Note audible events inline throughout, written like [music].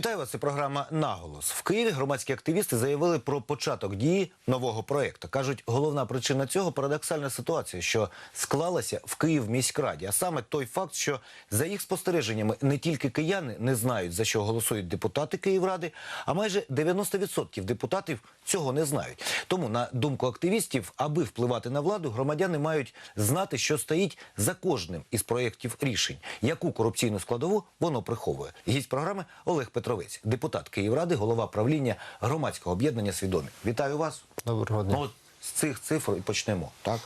Вітаю вас. Це програма Наголос. В Києві громадські активісти заявили про початок дії нового проєкту. кажуть, головна причина цього парадоксальна ситуація, що склалася в Київ міськраді. А саме той факт, що за їх спостереженнями не тільки кияни не знають за що голосують депутати Київради, а майже 90% депутатів цього не знають. Тому, на думку активістів, аби впливати на владу, громадяни мають знати, що стоїть за кожним із проєктів рішень, яку корупційну складову воно приховує. Гість програми Олег Петровець, депутат Київради, голова правління громадського об'єднання Свідомі. Вітаю вас. Доброго дня. Ну, з цих цифр і почнемо. Так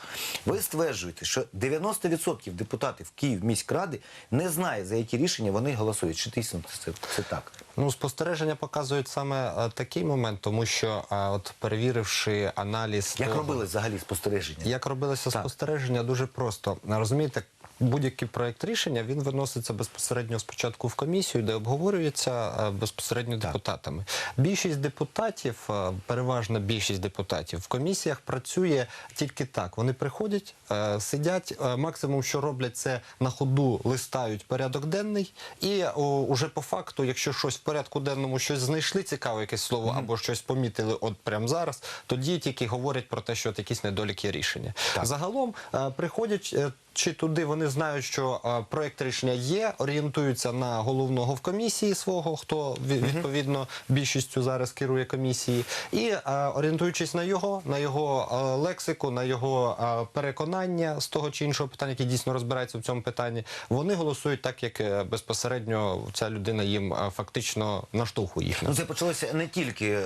ви стверджуєте, що 90% депутатів Київ міськради не знає за які рішення вони голосують. Чи дійсно це, це так? Ну, спостереження показують саме е, такий момент, тому що е, от перевіривши аналіз Як того, робили взагалі спостереження? як робилося Так. спостереження, дуже просто. Розумієте, будь-який проект рішення він виноситься безпосередньо спочатку в комісію, де обговорюється е, безпосередньо депутатами. Більшість депутатів, е, переважна більшість депутатів в комісіях працює тільки так. Вони приходять, е, сидять. Максимум, що роблять, це на ходу листають порядок денний, і уже по факту, якщо щось в порядку денному щось знайшли, цікаве якесь слово, або щось помітили от прямо зараз, тоді тільки говорять про те, що от якісь недоліки рішення. Так. Загалом приходять. Чи туди вони знають, що е, проект рішення є, орієнтуються на головного в комісії свого, хто відповідно більшістю зараз керує комісії, і е, орієнтуючись на його, на його е, лексику, на його переконання з того чи іншого питання, які дійсно розбираються в цьому питанні, вони голосують так, як безпосередньо ця людина їм фактично наштовхує їх. Ну це почалося не тільки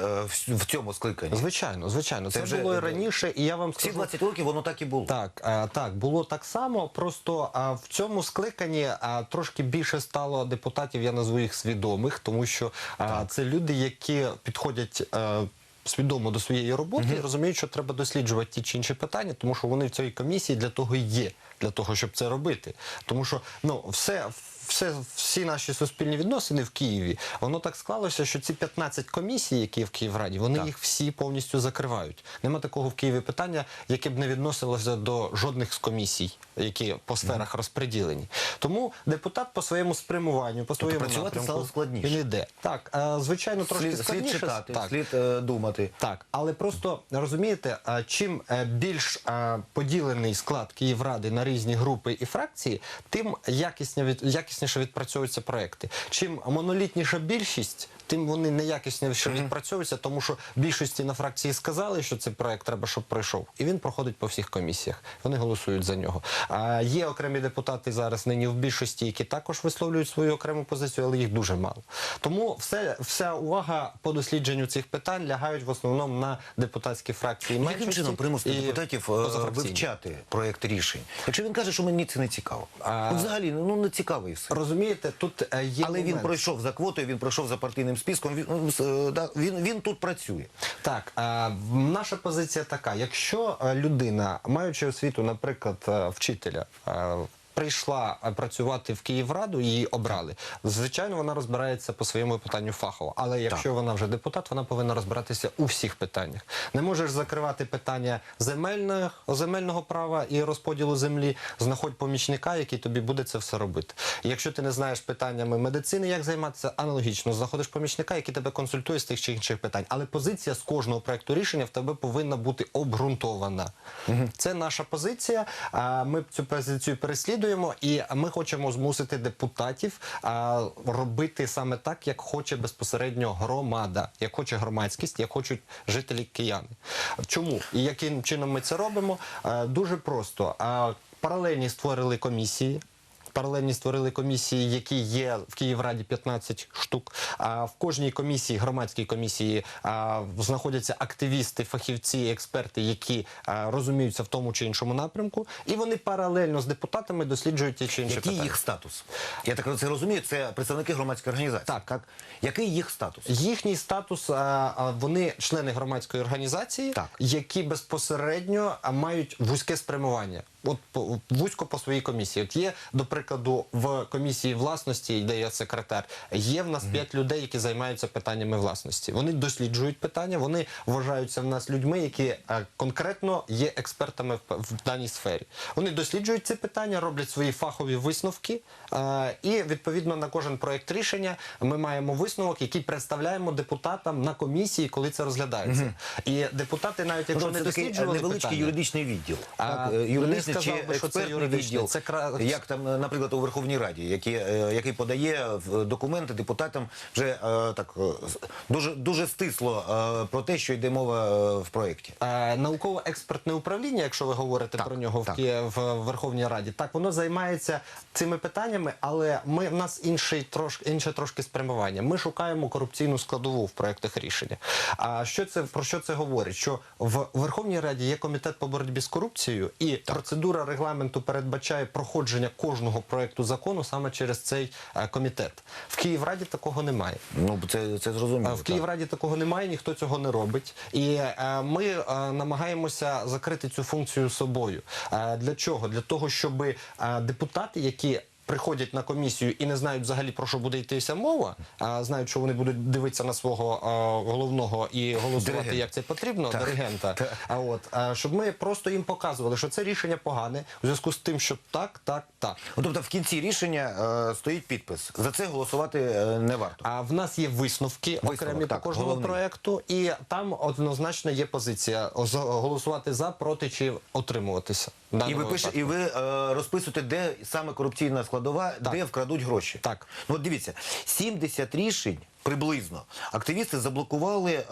в, цьому скликанні. Звичайно, звичайно, це, Це вже, було і раніше, і я вам Всі скажу, 20 років воно так і було. Так, так, було так само. Просто е, в цьому скликанні трошки більше стало депутатів, я назву їх свідомих, тому що так. це люди, які підходять. е, Свідомо до своєї роботи і розуміють, що треба досліджувати ті чи інші питання, тому що вони в цій комісії для того і є, для того, щоб це робити. Тому що ну все, все, всі наші суспільні відносини в Києві, воно так склалося, що ці 15 комісій, які в Київраді, вони їх всі повністю закривають. Нема такого в Києві питання, яке б не відносилося до жодних з комісій, які по сферах розподілені. Тому депутат по своєму спрямуванню, по своєму працювати стало складніше. Він іде. Так, е, звичайно, трошки Слід, слід читати, так. слід е, думати. Так, але просто розумієте, а, чим е, більш е, поділений склад Київради на різні групи і фракції, тим якісня від, якісніше відпрацьовуються проекти. Чим монолітніша більшість, тим вони неякісніше відпрацьовуються, тому що більшості на фракції сказали, що цей проект треба, щоб пройшов, і він проходить по всіх комісіях. Вони голосують за нього. А є окремі депутати зараз нині в більшості, які також висловлюють свою окрему позицію, але їх дуже мало. Тому все, вся увага по дослідженню цих питань лягають в основному на депутатські фракції. Яким чином примусити депутатів е, вивчати проєкт рішень? Якщо він каже, що мені це не цікаво. А- взагалі, ну не цікаво і все. Розумієте, тут е, є Але він пройшов за квотою, він пройшов за партійним списком. Він, ну, е, да, він, він тут працює. Так, а, наша позиція така: якщо е, людина, маючи освіту, наприклад, е, вчителя. Прийшла е, працювати в Київраду, її обрали. Звичайно, вона розбирається по своєму питанню фахово. Але якщо вона вже депутат, вона повинна розбиратися у всіх питаннях. Не можеш закривати питання земельного, земельного права і розподілу землі. Знаходь помічника, який тобі буде це все робити. Якщо ти не знаєш питаннями медицини, як займатися, аналогічно знаходиш помічника, який тебе консультує з тих чи інших питань. Але позиція з кожного проекту рішення в тебе повинна бути обґрунтована. Це наша позиція. а, Ми цю позицію переслідуємо, і ми хочемо змусити депутатів а, робити саме так, як хоче безпосередньо громада, як хоче громадськість, як хочуть жителі кияни. Чому і яким чином ми це робимо? А, Дуже просто. А, Паралельні створили комісії. Паралельні створили комісії, які є в Київраді 15 штук. А в кожній комісії, громадській комісії, а, знаходяться активісти, фахівці, експерти, які а, розуміються в тому чи іншому напрямку, і вони паралельно з депутатами досліджують ті чи інші Який питання. їх статус? Я так це розумію, це представники громадської організації. Так. Який їх статус? Їхній статус, а, а, вони члени громадської організації, Так. які безпосередньо а, мають вузьке спрямування. От вузько по своїй комісії. От є, до прикладу, в комісії власності, де я секретар, є в нас п'ять людей, які займаються питаннями власності. Вони досліджують питання, вони вважаються в нас людьми, які е, конкретно є експертами в, в даній сфері. Вони досліджують ці питання, роблять свої фахові висновки, е, і відповідно на кожен проект рішення ми маємо висновок, який представляємо депутатам на комісії, коли це розглядається. І депутати, навіть якщо не це такий досліджували невеличкий питання, юридичний відділ. А, так? Е, Юридичний чи би, що це юридичний. відділ. Це кра- Як там, е, наприклад, у Верховній Раді, які, е, який подає документи депутатам вже е, так дуже, дуже стисло про те, що йде мова в проєкті. Науково-експертне управління, якщо ви говорите Так, про нього в, так. В Верховній Раді, так воно займається цими питаннями, але ми в нас інший трош, інше трошки спрямування. Ми шукаємо корупційну складову в проектах рішення. А що це про що це говорить? Що в Верховній Раді є комітет по боротьбі з корупцією, і процедура регламенту передбачає проходження кожного проекту закону саме через цей е, комітет. В Київраді такого немає. Ну, це, це зрозуміло. В так. Київраді такого немає, ніхто цього не робить. І е, ми е, намагаємося закрити цю функцію собою. Е, для чого? Для того, щоб е, депутати, які Приходять на комісію і не знають взагалі про що буде йтися мова, а знають, що вони будуть дивитися на свого е, головного і голосувати, Диригента. як це потрібно, Так. диригента. А от е, щоб ми просто їм показували, що це рішення погане у зв'язку з тим, що так, так, так. Ну, Тобто в кінці рішення е, стоїть підпис. За це голосувати е, не варто. А в нас є висновки Висновок, окремі так, по кожному головний. проекту, і там однозначно є позиція голосувати за, проти чи утримуватися. в І ви пише, і ви е, розписуєте, де саме корупційна складова, Так. де вкрадуть гроші. Так. Ну, от дивіться, 70 рішень приблизно активісти заблокували, е,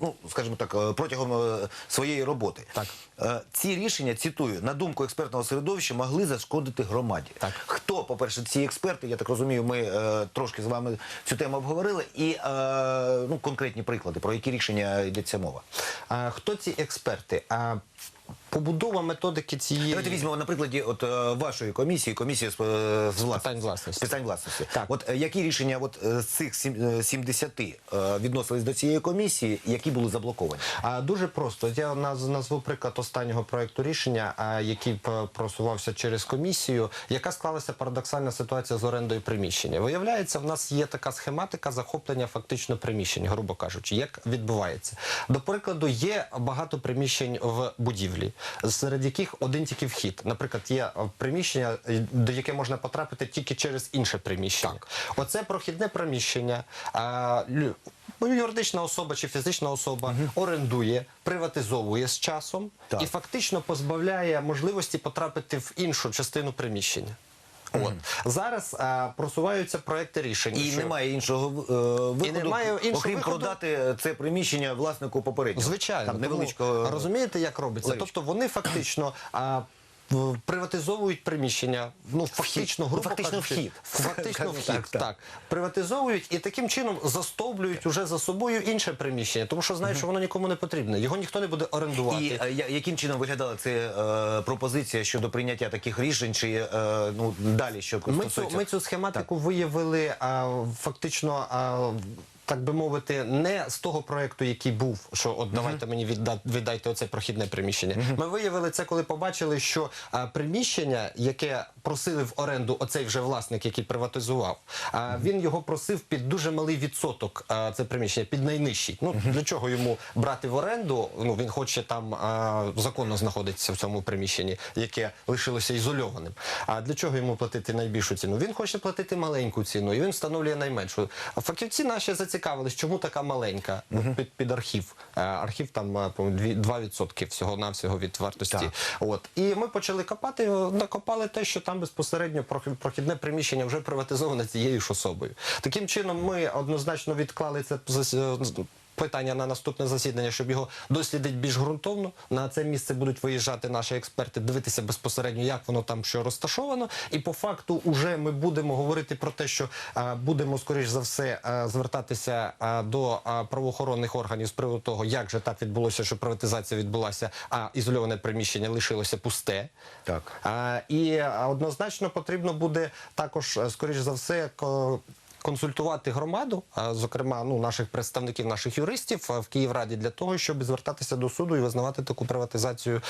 ну скажімо так, е, протягом е, своєї роботи. Так. Е, ці рішення цитую на думку експертного середовища могли зашкодити громаді. Так. Хто, по-перше, ці експерти? Я так розумію, ми е, трошки з вами цю тему обговорили. І е, ну конкретні приклади, про які рішення йдеться мова. А, хто ці експерти? А, побудова методики цієї Давайте візьмемо на прикладі от е, вашої комісії, комісії з, е, з власності. питань власності. Питань власності. Так. От е, які рішення от е, з цих сім- е, 70 е, відносились до цієї комісії, які були заблоковані? А дуже просто. Я наз- назву приклад останнього проекту рішення, а, який п- просувався через комісію, яка склалася парадоксальна ситуація з орендою приміщення. Виявляється, в нас є така схематика захоплення фактично приміщень, грубо кажучи, як відбувається. До прикладу, є багато приміщень в будівлі, серед яких один тільки вхід. Наприклад, є е, приміщення, е, до яке можна потрапити тільки через інше приміщення. Оце прохідне приміщення. А, Ну, юридична особа чи фізична особа орендує, приватизовує з часом Так. і фактично позбавляє можливості потрапити в іншу частину приміщення. От зараз а, просуваються проекти рішень. І що- немає іншого е, виходу, немає іншого окрім виходу. продати це приміщення власнику попереднього. Звичайно, Там невеличкого розумієте, як робиться? ларічка. Тобто вони фактично. А, Приватизовують приміщення, ну фактично, грубо фактично кажучи, вхід. Фактично вхід, так, так, так. Приватизовують і таким чином застовблюють уже за собою інше приміщення, тому що знають, що воно нікому не потрібне. Його ніхто не буде орендувати. І е, я- яким чином виглядала ця е, пропозиція щодо прийняття таких рішень, чи е, ну далі що Ми цю, стосується? ми цю схематику виявили а, фактично. А, так би мовити, не з того проекту, який був, що от давайте мені відда, віддайте оце прохідне приміщення. Ми виявили це, коли побачили, що а, приміщення, яке просили в оренду оцей вже власник, який приватизував, а, він його просив під дуже малий відсоток. А, це приміщення під найнижчий. Ну для чого йому брати в оренду? Ну він хоче там а, законно знаходитися в цьому приміщенні, яке лишилося ізольованим. А для чого йому платити найбільшу ціну? Він хоче платити маленьку ціну, і він встановлює найменшу. А фахівці наші зацікавились, чому така маленька угу. під, під архів. Е, Архів там е, дві- 2% всього навсього від вартості. Так. От і ми почали копати, накопали те, що там безпосередньо прохідне приміщення вже приватизоване цією ж особою. Таким чином, ми однозначно відклали це питання на наступне засідання, щоб його дослідити більш ґрунтовно. На це місце будуть виїжджати наші експерти, дивитися безпосередньо, як воно там що розташовано. І по факту, уже ми будемо говорити про те, що а, будемо скоріш за все а, звертатися а, до а, правоохоронних органів з приводу того, як же так відбулося, що приватизація відбулася, а ізольоване приміщення лишилося пусте. Так. А, і однозначно потрібно буде також, е, скоріш за все, консультувати громаду, зокрема, ну наших представників, наших юристів в Київраді для того, щоб звертатися до суду і визнавати таку приватизацію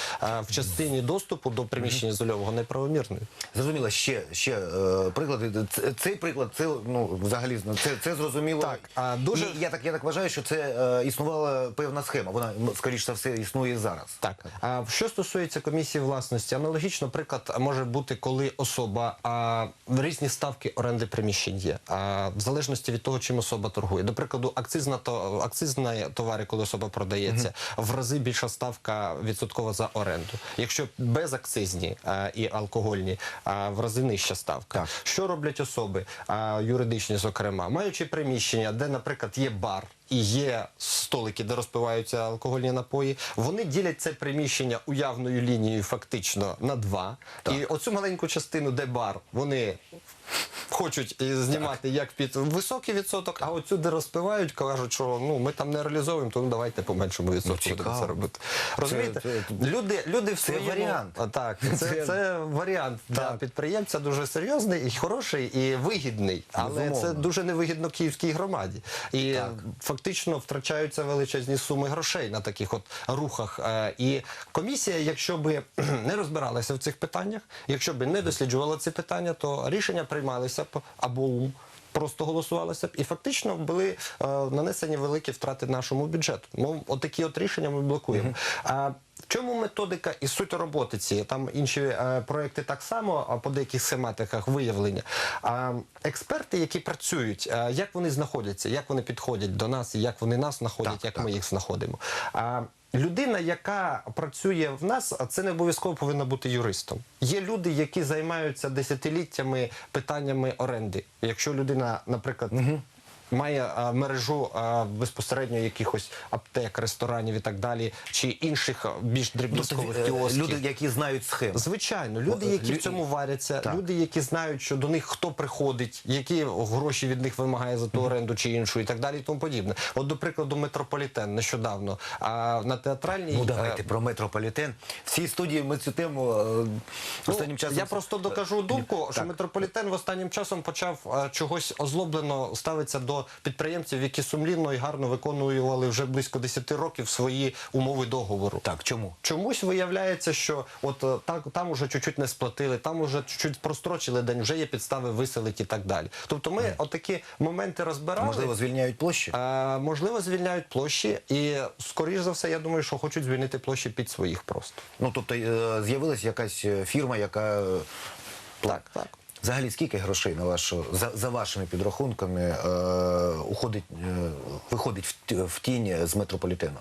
в частині доступу до приміщення зольового неправомірною. Зрозуміло, ще, ще е, приклади. Цей приклад, це ну взагалі це, це зрозуміло. Так, а дуже- І я так я так вважаю, що це е, існувала певна схема. Вона м, скоріш за все існує зараз. Так, а що стосується комісії власності, аналогічно приклад може бути, коли особа а, різні ставки оренди приміщень є, а, в залежності від того, чим особа торгує. До прикладу, акцизна то акцизна товари, коли особа продається, в рази більша ставка відсоткова за оренду. Якщо безакцизні а, і алкогольні, а, в рази нижча ставка. Так. Що роблять особи, а, юридичні, зокрема, маючи приміщення, де, наприклад, є бар. І є столики, де розпиваються алкогольні напої. Вони ділять це приміщення уявною лінією фактично на два. І оцю маленьку частину, де бар, вони хочуть знімати як під високий відсоток, а оцю, де розпивають, кажуть, що ну ми там не реалізовуємо, то ну давайте по меншому відсотку будемо це робити. Розумієте, це- люди, люди в своєму... варіант. Так, це, Це- це, варіант для Так. підприємця дуже серйозний і хороший, і вигідний, але Безумовно. це дуже невигідно київській громаді. І Так. Фактично втрачаються величезні суми грошей на таких от рухах. Е, І комісія, якщо би [clears throat] не розбиралася в цих питаннях, якщо би не досліджувала ці питання, то рішення приймалися б або ум. Просто голосувалося б і фактично були е, нанесені великі втрати нашому бюджету. Мов отакі от рішення ми блокуємо. А в чому методика і суть роботи цієї? Там інші е, проекти так само а по деяких схематиках виявлення. А експерти, які працюють, е, як вони знаходяться, як вони підходять до нас, і як вони нас знаходять, Так, як так. ми їх знаходимо. А людина, яка працює в нас, а це не обов'язково повинна бути юристом. Є люди, які займаються десятиліттями питаннями оренди. Якщо людина, наприклад. Має а, мережу а, безпосередньо якихось аптек, ресторанів і так далі, чи інших більш дрібнозкових Е, кіосків. Люди, які знають схему. Звичайно, люди, які лю- в цьому варяться, Так. люди, які знають, що до них хто приходить, які гроші від них вимагає за ту оренду чи іншу, і так далі, і тому подібне. От, до прикладу, метрополітен нещодавно. А на театральній Ну давайте е, про метрополітен. В цій студії ми цю тему е, Ну, останнім часом. Я просто докажу думку, що Так. метрополітен в останнім часом почав е, чогось озлоблено ставитися до підприємців, які сумлінно і гарно виконували вже близько 10 років свої умови договору. Так, чому? Чомусь виявляється, що от е, так там уже чуть-чуть не сплатили, там уже чуть-чуть прострочили день, вже є підстави виселити і так далі. Тобто ми отакі моменти розбирали. Можливо, звільняють площі? Е, можливо, звільняють площі, і скоріш за все, я думаю, що хочуть звільнити площі під своїх просто. Ну тобто е, з'явилась якась фірма, яка Так, так. Взагалі, скільки грошей на вашу за, за вашими підрахунками е, уходить, е, виходить в, в тінь з метрополітену?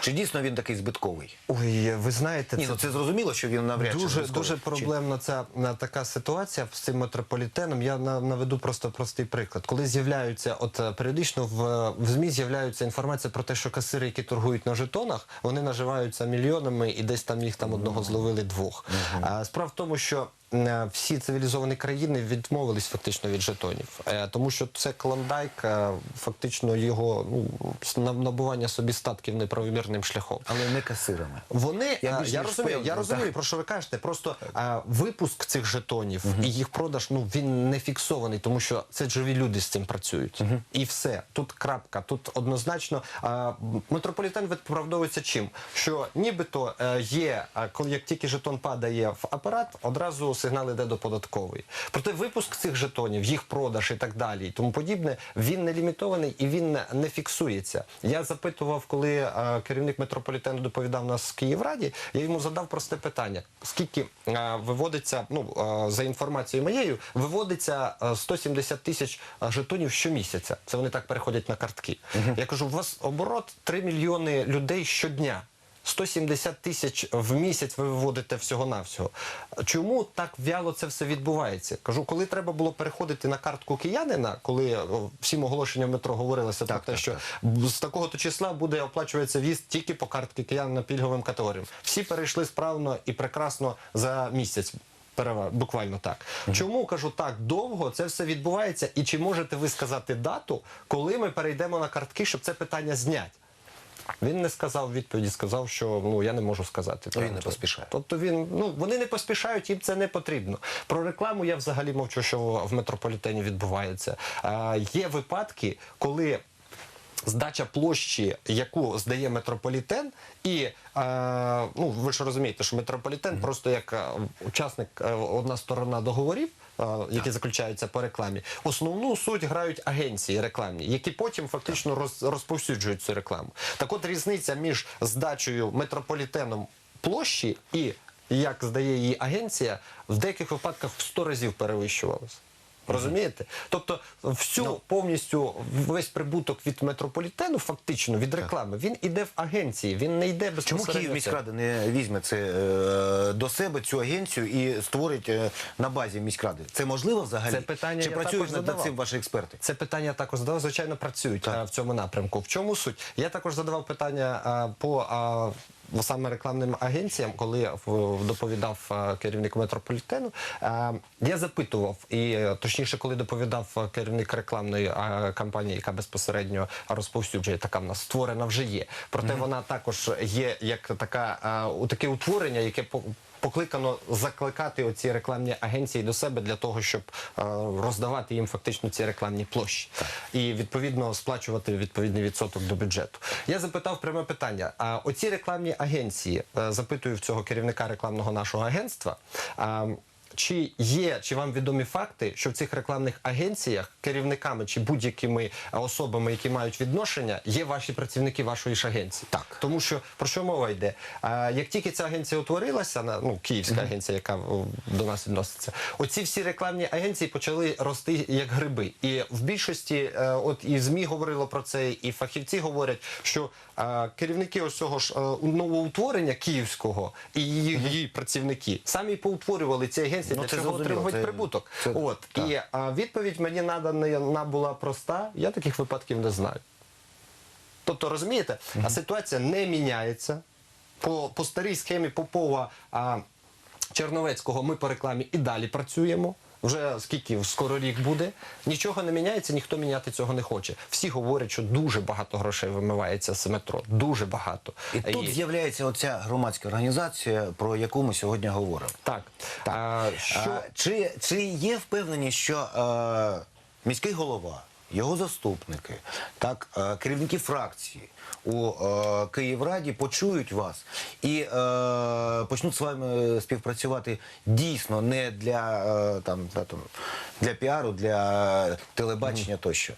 Чи дійсно він такий збитковий? Ой, ви знаєте, Ні, ну це зрозуміло, що він навряд чи Дуже збитковий. дуже проблемна ця на, така ситуація з цим метрополітеном. Я на, наведу просто простий приклад. Коли з'являються, от е, періодично в, в ЗМІ з'являється інформація про те, що касири, які торгують на жетонах, вони наживаються мільйонами і десь там їх там одного зловили двох. А справа в тому, що всі цивілізовані країни відмовились фактично від жетонів, Е, тому що це клондайк, е, фактично його ну, набування собі статків неправомірним шляхом. Але не касирами. Вони Я я, розумію, я розумію, про що ви кажете. Просто а, випуск цих жетонів і їх продаж ну він не фіксований, тому що це живі люди з цим працюють. І все тут крапка. Тут однозначно а, метрополітен виправдовується чим? Що нібито е, є, а, коли як тільки жетон падає в апарат, одразу сигнал йде до податкової. Проте випуск цих жетонів, їх продаж і так далі, і тому подібне, він не лімітований і він не- фіксується. Я запитував, коли е, керівник метрополітену доповідав нас в Київраді, я йому задав просте питання: скільки е, виводиться, ну е, за інформацією моєю, виводиться е, 170 тисяч е, жетонів щомісяця. Це вони так переходять на картки. Я кажу, у вас оборот 3 мільйони людей щодня. 170 тисяч в місяць ви виводите всього-навсього. Чому так вяло це все відбувається? Кажу, коли треба було переходити на картку киянина, коли всім оголошенням метро говорилося Так, про те, так, що так. з такого-то числа буде оплачуватися в'їзд тільки по картки киянина пільговим категоріям. Всі перейшли справно і прекрасно за місяць. Перева- Буквально так. Чому кажу так довго це все відбувається? І чи можете ви сказати дату, коли ми перейдемо на картки, щоб це питання зняти? Він не сказав відповіді, сказав, що ну я не можу сказати. Він не поспішає. Тобто він ну вони не поспішають, їм це не потрібно. Про рекламу я взагалі мовчу, що в метрополітені відбувається. А, є випадки, коли. Здача площі, яку здає метрополітен, і е, ну ви ж розумієте, що метрополітен просто як учасник, одна сторона договорів, які заключаються по рекламі. Основну суть грають агенції рекламні, які потім фактично роз, розповсюджують цю рекламу. Так от різниця між здачею метрополітеном площі і як здає її агенція, в деяких випадках в 100 разів перевищувалася. Розумієте? Тобто всю повністю весь прибуток від метрополітену, фактично від реклами, він іде в агенції, він не йде Чому безпосередньо. Київ міськрада не візьме це е, до себе цю агенцію і створить е, на базі міськради? Це можливо взагалі? Це питання Чи я працюють також над цим ваші експерти? Це питання також задавав. Звичайно, працюють е, в цьому напрямку. В чому суть? Я також задавав питання по саме рекламним агенціям, коли доповідав е, керівник метрополітену. Е, Я запитував, і е, точніше, коли доповідав керівник рекламної кампанії, яка безпосередньо розповсюджує, така в нас створена вже є. Проте вона також є як така у таке утворення, яке покликано закликати оці рекламні агенції до себе для того, щоб е, роздавати їм фактично ці рекламні площі і відповідно сплачувати відповідний відсоток до бюджету. Я запитав пряме питання: а оці рекламні агенції е, запитую в цього керівника рекламного нашого агентства. Чи є, чи вам відомі факти, що в цих рекламних агенціях керівниками чи будь-якими е, особами, які мають відношення, є ваші працівники вашої ж агенції? Так. Тому що про що мова йде? А, як тільки ця агенція утворилася, на- ну київська агенція, яка до нас відноситься, оці всі рекламні агенції почали рости як гриби. І в більшості, е, от і змі говорило про це, і фахівці говорять, що е, керівники ось цього ж е, новоутворення київського і її, її працівники самі поутворювали ці агенції Ну, для чого отримувати прибуток. це- От так. і а, відповідь мені надана була проста. Я таких випадків не знаю. Тобто, розумієте, а ситуація не міняється. По, по старій схемі Попова а, Черновецького ми по рекламі і далі працюємо. Вже скільки скоро рік буде, нічого не міняється, ніхто міняти цього не хоче. Всі говорять, що дуже багато грошей вимивається з метро. Дуже багато. І тут з'являється оця громадська організація, про яку ми сьогодні говоримо. так. А, що А, чи, чи є впевненість, що е, міський голова, його заступники, так, е, керівники фракції у е, Київраді почують вас і е, почнуть з вами співпрацювати дійсно не для, е, там, та, там, для піару, для телебачення тощо?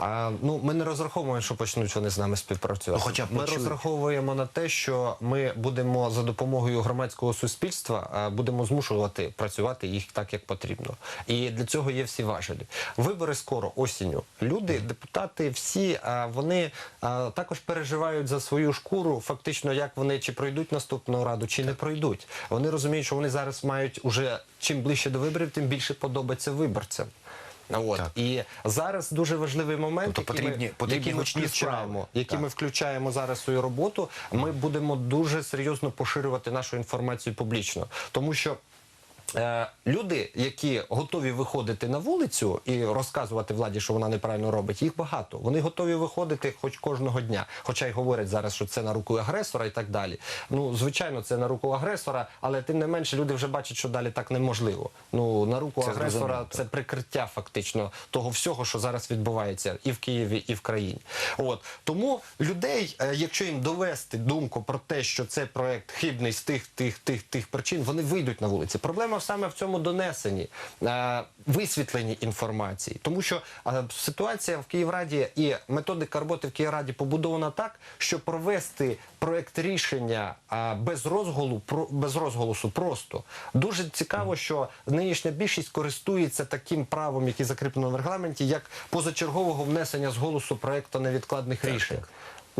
А, ну, ми не розраховуємо, що почнуть вони з нами співпрацювати. Ну, хоча б ми почують. розраховуємо на те, що ми будемо за допомогою громадського суспільства а, будемо змушувати працювати їх так, як потрібно. І для цього є всі важелі. Вибори скоро осінню. Люди, депутати, всі а, вони а, також переживають за свою шкуру, фактично, як вони чи пройдуть наступну раду, чи не пройдуть. Вони розуміють, що вони зараз мають уже чим ближче до виборів, тим більше подобається виборцям. От Так. і зараз дуже важливий момент, Тобто потрібні- ми, потрібні який ми включаємо, які Так. ми включаємо зараз в свою роботу. Ми будемо дуже серйозно поширювати нашу інформацію публічно, тому що. Е, люди, які готові виходити на вулицю і розказувати владі, що вона неправильно робить, їх багато. Вони готові виходити хоч кожного дня. Хоча й говорять зараз, що це на руку агресора і так далі. Ну, звичайно, це на руку агресора, але тим не менше люди вже бачать, що далі так неможливо. Ну на руку Це агресора це прикриття фактично того всього, що зараз відбувається і в Києві, і в країні. От тому людей, е, якщо їм довести думку про те, що це проект хибний з тих, тих, тих, тих причин, вони вийдуть на вулиці. Проблема саме в цьому донесенні, е, висвітленні інформації, тому що е, ситуація в Київраді і методика роботи в Київраді побудована так, що провести проект рішення е, без розголу, без розголосу просто. Дуже цікаво, що нинішня більшість користується таким правом, яке закріплено в регламенті, як позачергового внесення з голосу проекту невідкладних рішень.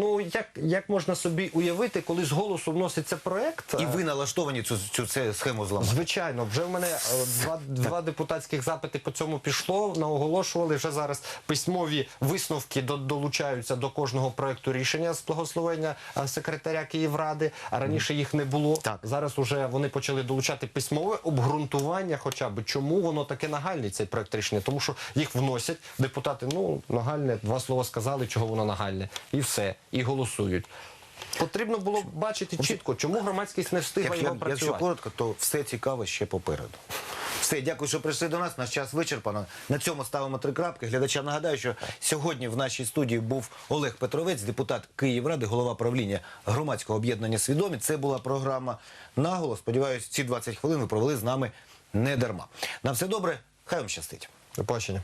Ну як, як можна собі уявити, коли з голосу вноситься проект? І е, ви налаштовані цю, цю, цю схему зламати? Звичайно, вже в мене е, два, два депутатських запити по цьому пішло. Наоголошували вже зараз письмові висновки до, долучаються до кожного проекту рішення з благословення е, секретаря Київради. А раніше їх не було. Так. Зараз уже вони почали долучати письмове обґрунтування, хоча б чому воно таке нагальний цей проект рішення, тому що їх вносять депутати. Ну нагальне, два слова сказали, чого воно нагальне, і все. І голосують. Потрібно було бачити чітко, чому громадськість не встигла Якщо, його якщо коротко, то все цікаве ще попереду. Все, дякую, що прийшли до нас. Наш час вичерпано. На цьому ставимо три крапки. Глядачам нагадаю, що сьогодні в нашій студії був Олег Петровець, депутат Київради, голова правління громадського об'єднання Свідомі. Це була програма наголос. Сподіваюсь, ці 20 хвилин ви провели з нами не дарма. На все добре, хай вам щастить. До побачення.